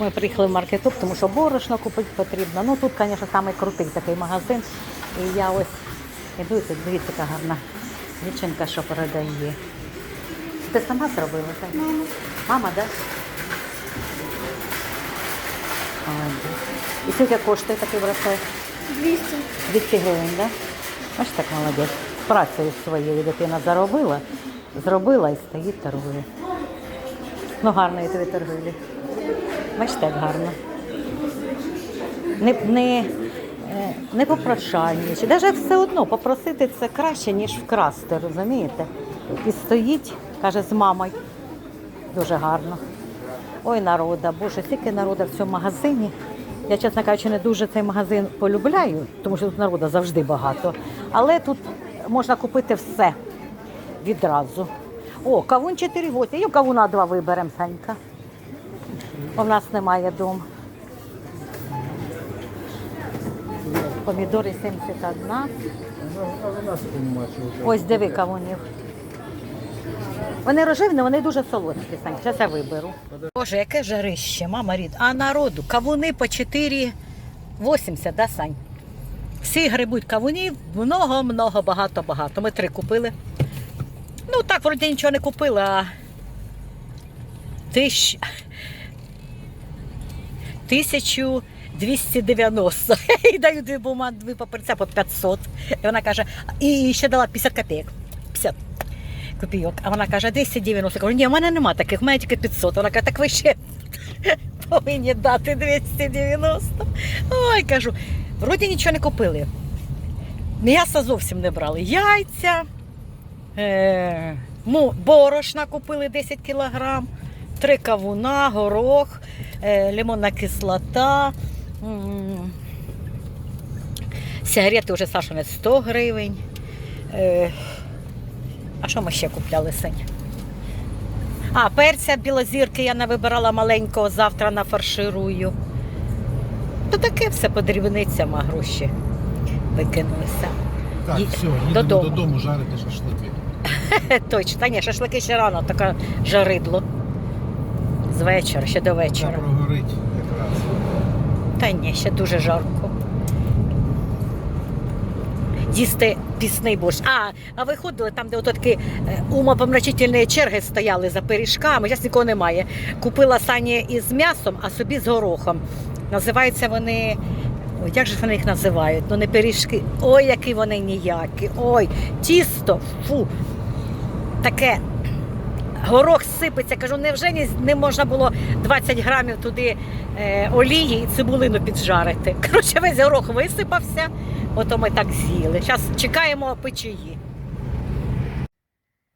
Ми приїхали в маркетоп, тому що борошно купити потрібно. Ну тут, звісно, самий крутий такий магазин. І я ось іду, тут дивіться, яка гарна дівчинка, що продає. Ти сама зробила так? Мама. Мама, так? Да? І скільки коштує такий браслет? 200. 200 гривень, так? Да? Ось так молодець. Працею своєю дитина заробила, зробила і стоїть торгує. Ну, гарної тобі торгівлі. Бачите, як гарно. Не, не, е, не попрошайничі. Навіть все одно попросити це краще, ніж вкрасти, розумієте? І стоїть, каже, з мамою. Дуже гарно. Ой, народа, боже, стільки народа в цьому магазині. Я, чесно кажучи, не дуже цей магазин полюбляю, тому що тут народу завжди багато. Але тут можна купити все відразу. О, кавун 4,8. І кавуна два виберемо, Санька. У нас немає вдома. Помідори 71. Ось диви кавунів. Вони рожевні, вони дуже солодкі, Сань. Зараз я виберу. Боже, яке жарище, мама рід. А народу, кавуни по 4,80, да, Сань? Всі грибуть кавунів, много-много, багато-багато. Ми три купили. Ну так, вроді нічого не купили, а тисяч... 1290. І даю дві бума, дві папірця по 500. І вона каже, і ще дала 50 копійок. 50 копійок. А вона каже, 290. Я кажу, ні, в мене нема таких, в мене тільки 500. Вона каже, так ви ще повинні дати 290. Ой, кажу, вроді нічого не купили. М'яса зовсім не брали. Яйця, е, борошна купили 10 кілограм, три кавуна, горох, лимонна кислота. Сигарети вже Сашине 100 гривень. Е, а що ми ще купляли синь? А, перця білозірки я не вибирала маленького, завтра нафарширую. То таке все по дрібницям, а гроші викинулися. Так, Ї- все, їдемо додому. додому, жарити шашлики. Точно, та ні, шашлики ще рано, таке жаридло. З вечора, ще до вечора. Прогорить якраз. Та ні, ще дуже жарко. Їсти пісний борщ. А, а ви ходили там, де ото такі е, умопомрачительні черги стояли за пиріжками, зараз нікого немає. Купила сані із м'ясом, а собі з горохом. Називаються вони. Ой, як же вони їх називають? Ну не пиріжки. Ой, які вони ніякі. Ой, тісто, фу. Таке горох сипеться. Кажу, невже не, не можна було 20 грамів туди е, олії і цибулину піджарити. Коротше, весь горох висипався, ото ми так з'їли. Зараз чекаємо печії.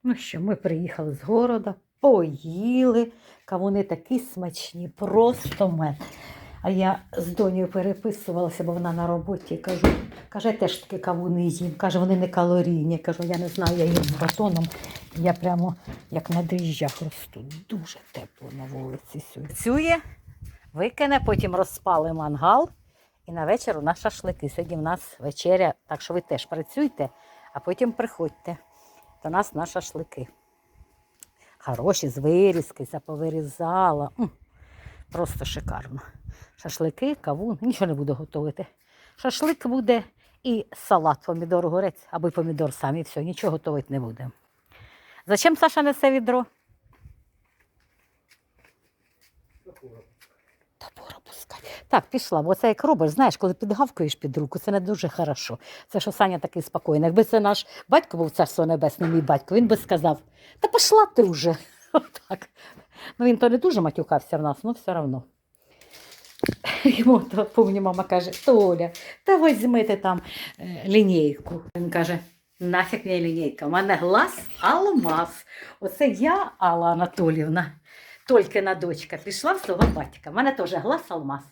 Ну що, ми приїхали з города, поїли. Кавуни такі смачні, просто мед. А я з донею переписувалася, бо вона на роботі. Кажу, каже, я теж такі кавуни їм. Каже, вони не калорійні. Кажу, я не знаю, я їм з батоном. Я прямо як на дріжджах росту. Дуже тепло на вулиці сьогодні. Працює, викине, потім розпали мангал. І на вечір у нас шашлики. Сьогодні в нас вечеря, так що ви теж працюйте, а потім приходьте до нас на шашлики. Хороші, з вирізки, заповирізала. Просто шикарно. Шашлики, кавун, нічого не буду готувати. Шашлик буде і салат, помідор, горець або помідор сам, і все, нічого готувати не будемо. Зачем Саша несе відро? Так, пішла, бо це як робиш, знаєш, коли підгавкаєш під руку, це не дуже хорошо. Це що Саня такий спокійний. Якби це наш батько був царство небесне, мій батько, він би сказав: та пішла ти вже. Отак. Ну він то не дуже матюкався в нас, ну все одно. Йому помню, мама каже, Толя, та візьмите там е, лінійку. Він каже, нафіг мені лінійка, у мене глаз алмаз. Оце я, Алла Анатоліївна, Толькина дочка, пішла в свого батька. У мене теж глаз алмаз.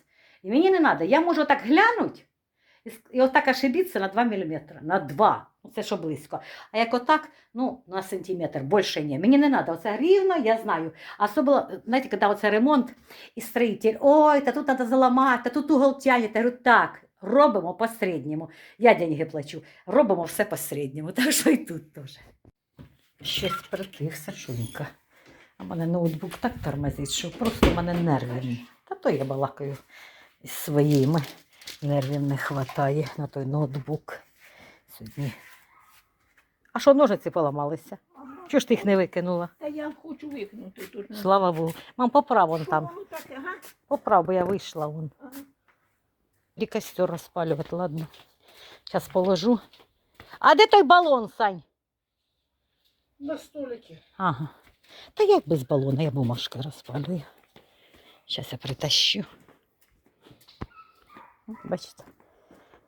І мені не треба, я можу так глянути і отак ошибитися на 2 мм, на 2. Це що близько. А як отак, ну, на сантиметр, більше ні. Мені не треба. Оце рівно, я знаю. Особливо, знаєте, коли оце ремонт і строїтель, ой, та тут треба заламати, та тут угол тягнете. Я говорю, так, робимо по середньому. Я деньги плачу, робимо все по середньому. Так що і тут теж. Щось притих, Сашунька. А мене ноутбук так тормозить, що просто в мене нерви Та то я балакаю із своїми. Нервів не вистачає на той ноутбук сьогодні. А що ножиці поламалися? Чого ж ти їх не викинула? Та я хочу викнути тут. Слава Богу. Мам, поправ вон там. таке, га? Поправ, бо я вийшла вон. Ага. І костер розпалювати, ладно. Зараз положу. А де той балон, Сань? На столике. Ага. Та як без балона, я бумажки розпалюю. Зараз я притащу. Бачите?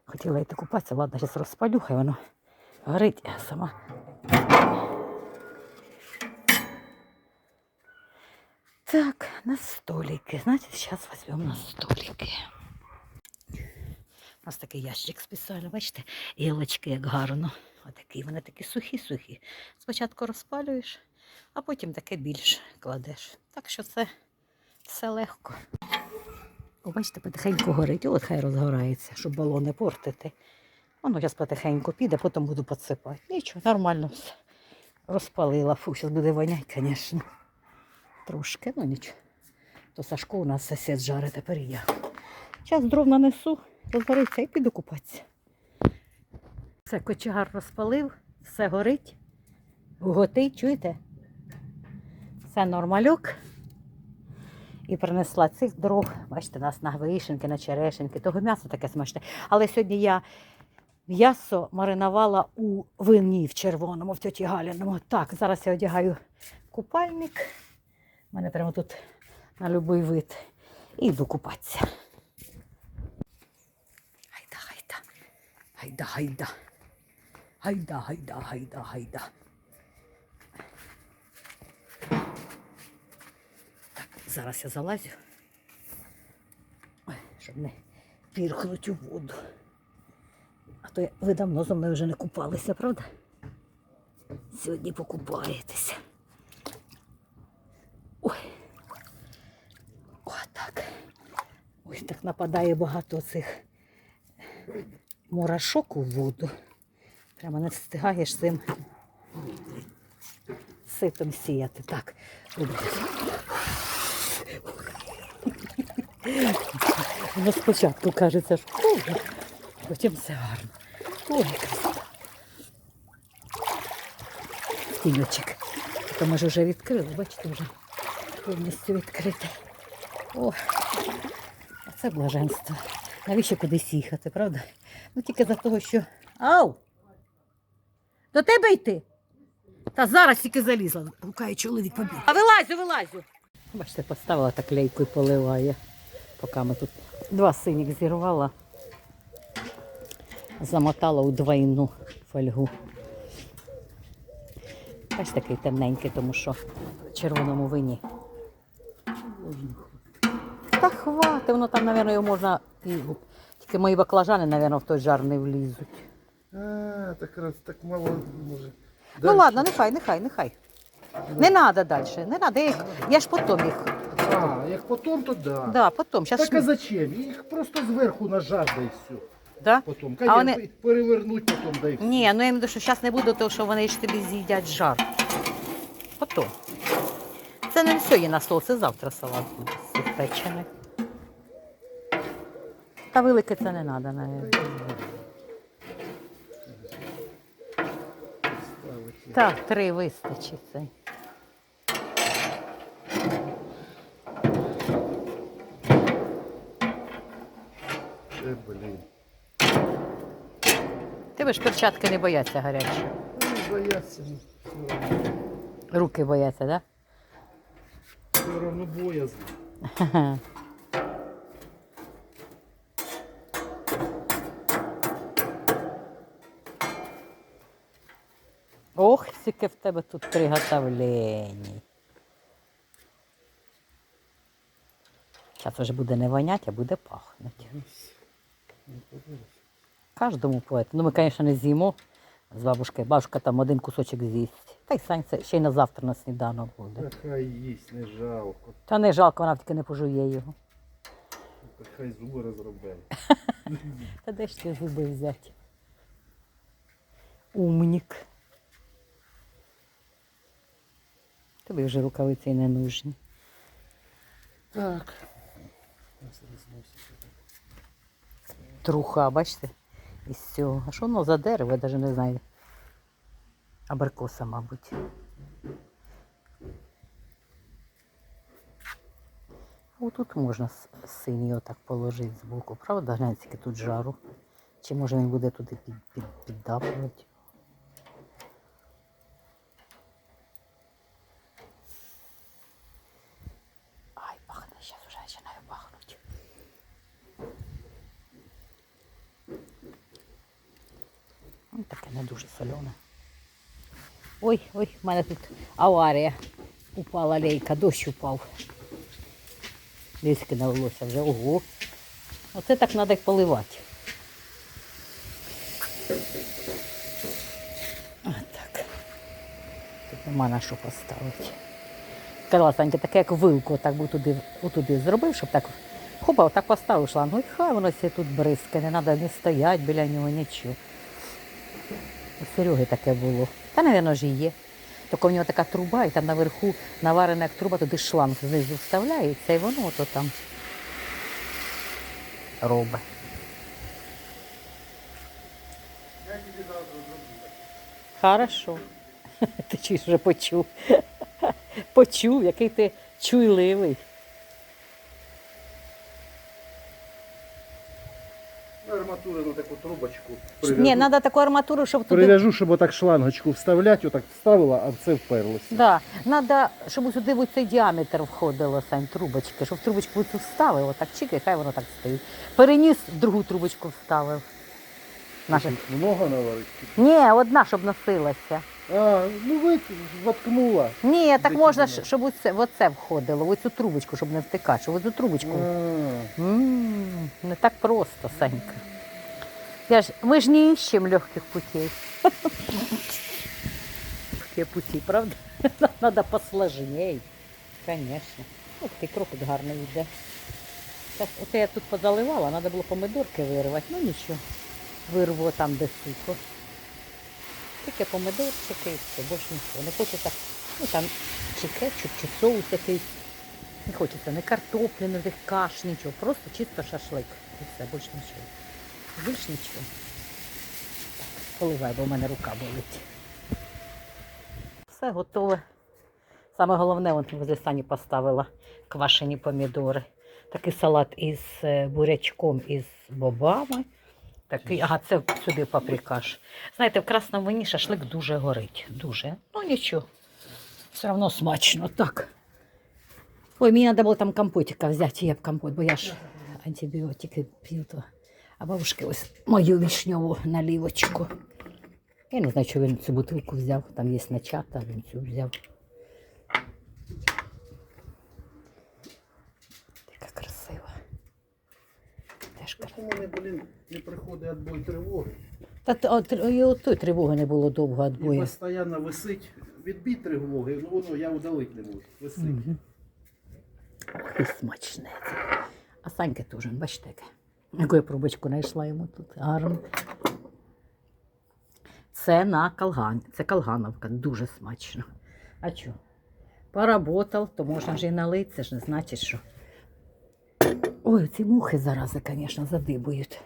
Хотіла йти купатися, ладно, зараз розпалю, хай воно горить сама. Так, на столики. Значит, сейчас возьмем на столики. У нас такий ящик спеціальний, бачите, гілочки як гарно. Отакі, вони такі сухі-сухі. Спочатку розпалюєш, а потім таке більш кладеш. Так що це все легко. О, бачите, потихеньку горить, от хай розгорається, щоб балон не портити. Воно зараз потихеньку піде, потім буду підсипати. Нічого, нормально все. Розпалила. Фу, зараз буде воняти, звісно. Трошки, ну нічого. То Сашко у нас сусід жарить, тепер і я. Зараз дров нанесу, розгориться і піду купатися. Все, кочегар розпалив, все горить, готить, чуєте? Все нормальок. І принесла цих дров. Бачите, у нас на вишенки, на черешенки, того м'ясо таке смачне. Але сьогодні я м'ясо маринувала у вині в червоному, в тьоті Галіному. Так, зараз я одягаю купальник. У мене прямо тут на будь-який вид. І йду купатися. Гайда, гайда. Гайда, гайда. Гайда, гайда, гайда, гайда. Так, зараз я залазю. Ой, щоб не пірхнуть у воду. А то ви давно зо мною вже не купалися, правда? Сьогодні покупаєтеся. Ой. О, так. Ой, так нападає багато цих мурашок у воду. Прямо не встигаєш цим ситом сіяти. Так. Воно спочатку кажеться, що потім все гарно. Ой, красота. Тіньочок. То може вже відкрили, бачите, вже повністю відкрите. О, а це блаженство. Навіщо кудись їхати, правда? Ну тільки за того, що. Ау! До тебе йти. Та зараз тільки залізла. Гукає чоловік побіг. А вилазю, вилазю. Бачите, поставила так лейку і поливає. Поки ми тут два синіх зірвала, замотала у двойну фольгу. Бачите, такий темненький, тому що в червоному вині. Та хвати, воно там, мабуть, його можна і. Тільки мої баклажани, мабуть, в той жар не влізуть. А, так раз так мало може. Ну ладно, нехай, нехай, нехай. Не треба далі, не треба. Я, я ж потім їх. А, як потом, то да. Да, потім. Щас Так а зачем? Їх просто зверху нажар, да і все. Да? Потом. А вони- перевернуть потом, да і все. Ні, ну я маю в виду, що зараз не буду, тому що вони ж тобі з'їдять жар. Потім. Це не все є на стол, це завтра салат буде з цих. Та велике це не треба, навіть. Так, три вистачить. Це. Е, блін. Тебе ж перчатки не бояться гарячі. Ну, бояться. Руки бояться, так? Все равно боязно. Ох, скільки в тебе тут приготовлень. Зараз вже буде не вонять, а буде пахнути. Кожному поет. Ну, ми, звісно, не з'їмо з бабушкою. Бабушка там один кусочок з'їсть. Та й Сань це ще й на завтра на сніданок буде. Та хай їсть, не жалко. Та не жалко, вона тільки не пожує його. Та Хай зуби розробляє. Та де ж ті зуби взяти? Умнік. Тобі вже рукавиці не нужні. Так. Труха, бачите? Із цього. А що воно за дерево, я навіть не знаю. Абрикоса, мабуть. Отут можна синій отак положити збоку, правда? Гляньте, тут жару. Чи може він буде туди під, під, піддавлювати? Ай, пахне, зараз вже починає пахнути. Ну, Таке не дуже солене. Ой, ой, в мене тут аварія. Упала лейка, дощ упав. Диски налилося вже. Ого. Оце так треба поливати. Отак. Тут нема на що поставити. Сказала Санька, таке як вилку, так би туди, отуди зробив, щоб так хопа, отак поставив шлангу. І хай воно все тут бризке, не треба не стояти біля нього, нічого. У Сереги таке було. Та, мабуть, ж і є. Тільки в нього така труба, і там наверху наварена як труба, туди шланг знизу вставляється, і воно ото там робить. Хорошо. Ти чуєш, вже почув. Почув, який ти чуйливий. На арматурину таку трубочку. Ні, треба таку арматуру, щоб туди. Прив'яжу, щоб отак шлангочку вставляти, отак вставила, а все вперлося. Да, треба, щоб сюди в цей діаметр входило, Сань, трубочки, щоб трубочку цю вставив, отак чик, і хай воно так стоїть. Переніс, другу трубочку вставив. Наша. Много наварити? Ні, одна, щоб носилася. А, ну ви воткнула. Ні, так можна, ж, щоб оце, в оце входило, в цю трубочку, щоб не втикати, щоб в цю трубочку. М, Не так просто, Санька. Я ж, мы же не ищем легких путей. Легкие пути, правда? Надо посложней. Конечно. Ох, ти крокот гарний йде. Зараз, оце я тут позаливала, треба було помидорки вирвати. Ну нічого. Вирву там, де сухо. Тільки помидорчики і все, більше нічого. Не хочеться, ну там чи кетчуп, чи соус якийсь. Не хочеться ні картоплі, ні каш, нічого. Просто чисто шашлик. І все, більше нічого. Більш нічого. Так, поливай, бо в мене рука болить. Все готове. Саме головне, вон возле Сані поставила квашені помідори. Такий салат із е, бурячком і з бобами. Такий, ага, це сюди паприкаш. Знаєте, в красному вині шашлик дуже горить. Дуже. Ну нічого. Все одно смачно. Так. Ой, мені треба було там компотика взяти, я б компот, бо я ж антибіотики п'ю. То. А бабушки ось мою вишньову налівочку. Я не знаю, що він цю бутилку взяв. Там є начата, він цю взяв. Така красива. Теж красива. у блін, не приходить відбой тривоги. Та т- от, і от той тривоги не було довго І відбою. постійно висить відбій тривоги, ну воно я удалити не можу. Висить. Ох, і смачне. це. А Санька теж, бачите, яке. Яку я пробочку знайшла йому тут. Гарно. Це на калган. Це калгановка, дуже смачно. А що? Поработав, то можна вже і налити, це ж не значить, що. Ой, ці мухи зарази, звісно, задибують.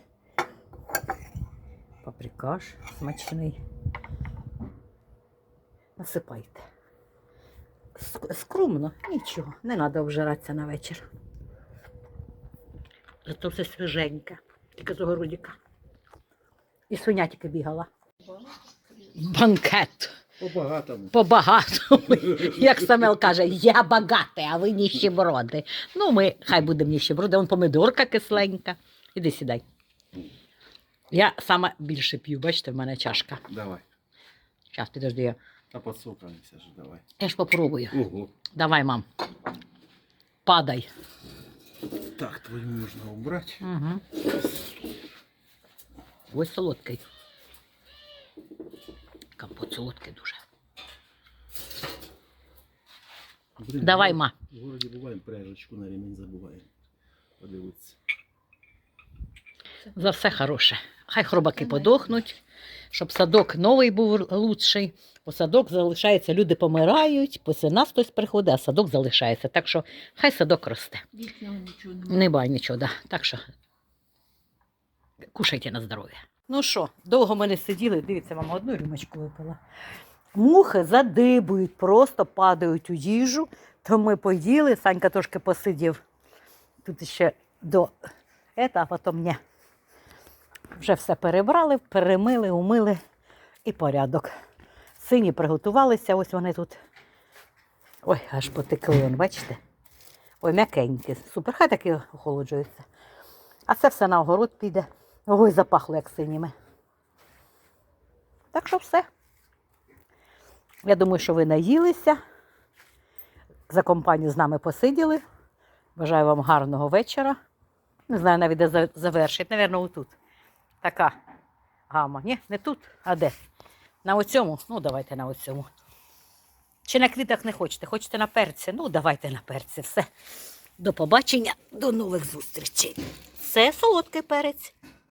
Паприкаш смачний. Насипайте. Ск- Скромно, нічого, не треба обжиратися на вечір. Зато все свіженьке, тільки з огородика. І свиня тільки бігала. Банкет По-багатому. по-багатому. Як Самел каже, я багатий, а ви ніщеброди. Ну, ми хай будемо ніщеброди. Вон помидорка кисленька. Іди сідай. Я саме більше п'ю, бачите, в мене чашка. Давай. Зараз, підожди, я, А подсокаемся же, давай. я ж попробую. Ого. Давай, мам. Падай. Так, твою можна убрати. Угу. Ось солодкий. Компот солодкий дуже. Блін, Давай, в ма. В городі буваємо пряжечку на ремінь забуваємо. Подивитися. За все хороше. Хай хробаки подохнуть, щоб садок новий був лучший. Бо садок залишається, люди помирають, після нас хтось приходить, а садок залишається. Так що хай садок росте. Вічного нічого немає. Не бай нічого, да. так що кушайте на здоров'я. Ну що, довго ми не сиділи, дивіться, мама одну рюмочку випила. Мухи задибують, просто падають у їжу, то ми поїли, Санька трошки посидів тут ще до ета, а потім ні. Вже все перебрали, перемили, умили і порядок. Сині приготувалися, ось вони тут. Ой, аж потекли, бачите? Ой, м'якенькі, супер, хай таки охолоджуються. А це все на огород піде. Ой, запахло, як синіми. Так що все. Я думаю, що ви наїлися. За компанію з нами посиділи. Бажаю вам гарного вечора. Не знаю навіть де завершить. Навірно, отут. Така гама. Ні, не тут, а де? На оцьому? Ну, давайте на оцьому. Чи на квітах не хочете? Хочете на перці? Ну, давайте на перці. Все. До побачення, до нових зустрічей. Це солодкий перець.